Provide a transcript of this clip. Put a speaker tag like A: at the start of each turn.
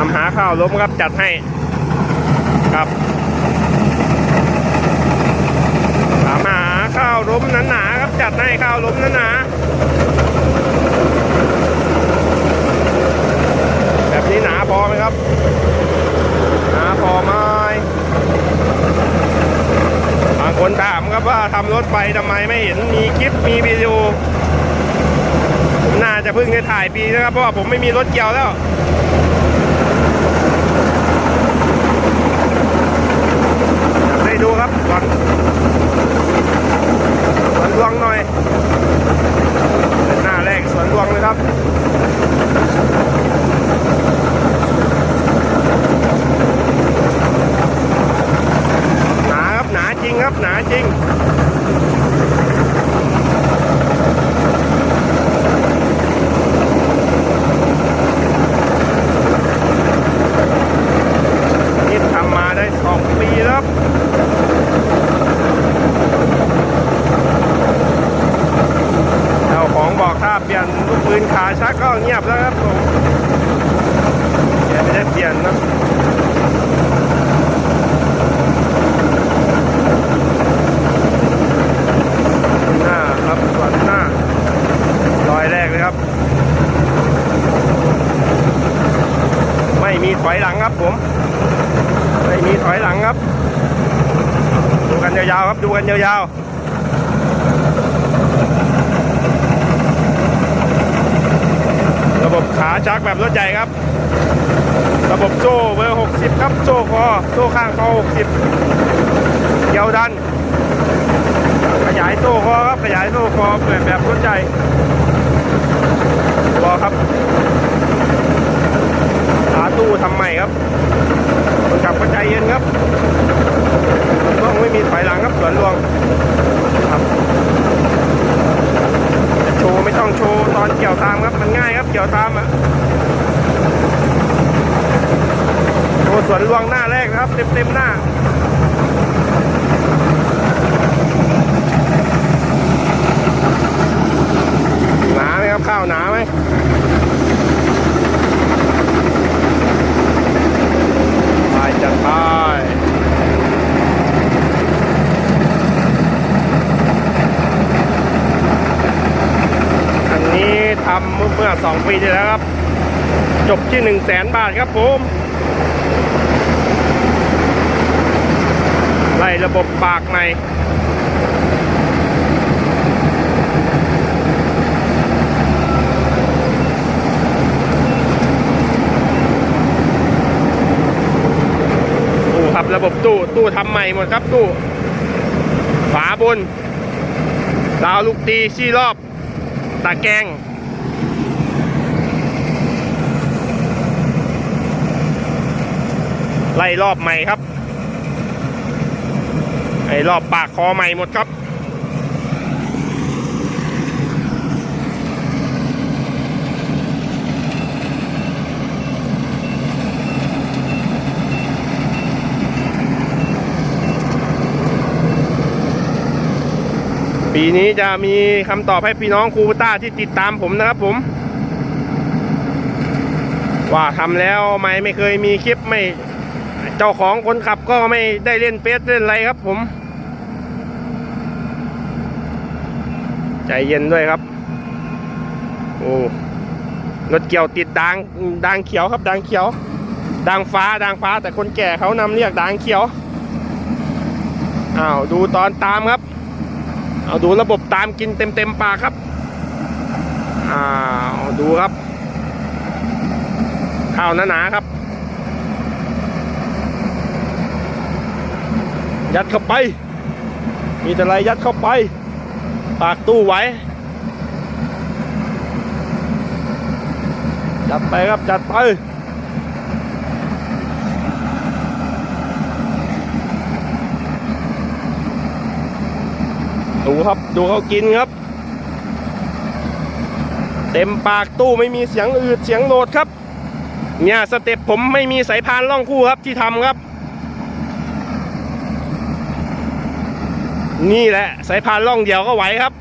A: ามหาข้าวล้มครับจัดให้ครับถามหาข้าวล้มหนาๆครับจัดให้ข้าวล้มหนาๆแบบนี้หนาพอไหมครับ หนาพอไหมบางคนถามครับว่าทำรถไปทำไมไม่เห็นมีคลิปมีวิดีโอน่าจะเพิ่งได้ถ่ายปีนะครับเพราะว่าผมไม่มีรถเกี่ยวแล้ว อยากไดูครับก่อนสวนรวงหน่อยเป็นหน้าแรกสวนรวงเลยครับ หนาครับหนาจริงครับหนาจริง นี่ทำมาได้สองปีแล้วครับ เจ้าของบอกถ้าเปลี่ยนลูกปืนขาชักก็ เงียบแล้วครับผมแกไม่ได้เปลี่ยนนะหน้าครับส่วนหน้ารอยแรกเลยครับ ไม่มีถอยหลังครับผม ไม่มีถอยหลังครับ ดูกันยาวๆครับ ดูกันยาวๆ ระบบขาชักแบบรถใหญ่ครับ ระบบโซ่เบอร์ 60 ครับ โซ่คอโซ่ข้างคอ60เกี่ยวดัน ขยายโซ่คอครับ ขยายโซ่คอเปิดแบบรถใหญ่รอครับขาตู้ทำใหม่ครับคนขับก็ใจเย็นครับต้องไม่มีถอยหลังครับสวนรวงครับจะโชว์ไม่ต้องโชว์ตอนเกี่ยวตา มันง่ายครับเกี่ยวตามอะโชว์สวนลวงหน้าแรกนะครับ เต็มเต็มๆหน้า หนาไหมครับข้าวหนาไหมไปจัดไปอันนี้ ทำเมื่อสองปีที่แล้วครับ จบที่หนึ่งแสนบาทครับผมไล่ระบบปากในตู้ครับระบบตู้ตู้ทำใหม่หมดครับตู้ ฝาบนดาวลูกตีชี้รอบตาแกง ไล่รอบใหม่ครับไอ้รอบปากคอใหม่หมดครับ ปีนี้จะมีคำตอบให้พี่น้องครูต้าที่ติดตามผมนะครับผม ว่าทำแล้วไม่ไม่เคยมีคลิปไม่ เจ้าของคนขับก็ไม่ได้เล่นเฟซเล่นอะไรครับผม ใจเย็นด้วยครับ โอ้รถเกี่ยวติดดางดางเขียวครับดางเขียวดางฟ้าดางฟ้าแต่คนแก่เขานำเรียกดางเขียวอ้าวดูตอนตามครับ เอาดูระบบตามกินเต็มเต็มปากครับอ้าวดูครับข้าวหนาๆครับ ยัดเข้าไป มีแต่อะไรยัดเข้าไป ปากตู้ไว้ จัดไปครับจัดไปดูครับดูเขากินครับ เต็มปากตู้ไม่มีเสียงอืดเสียงโหลดครับ เนี่ยสเต็ปผมไม่มีสายพานล่องคู่ครับที่ทำครับ นี่แหละสายพานล่องเดียวก็ไหวครับ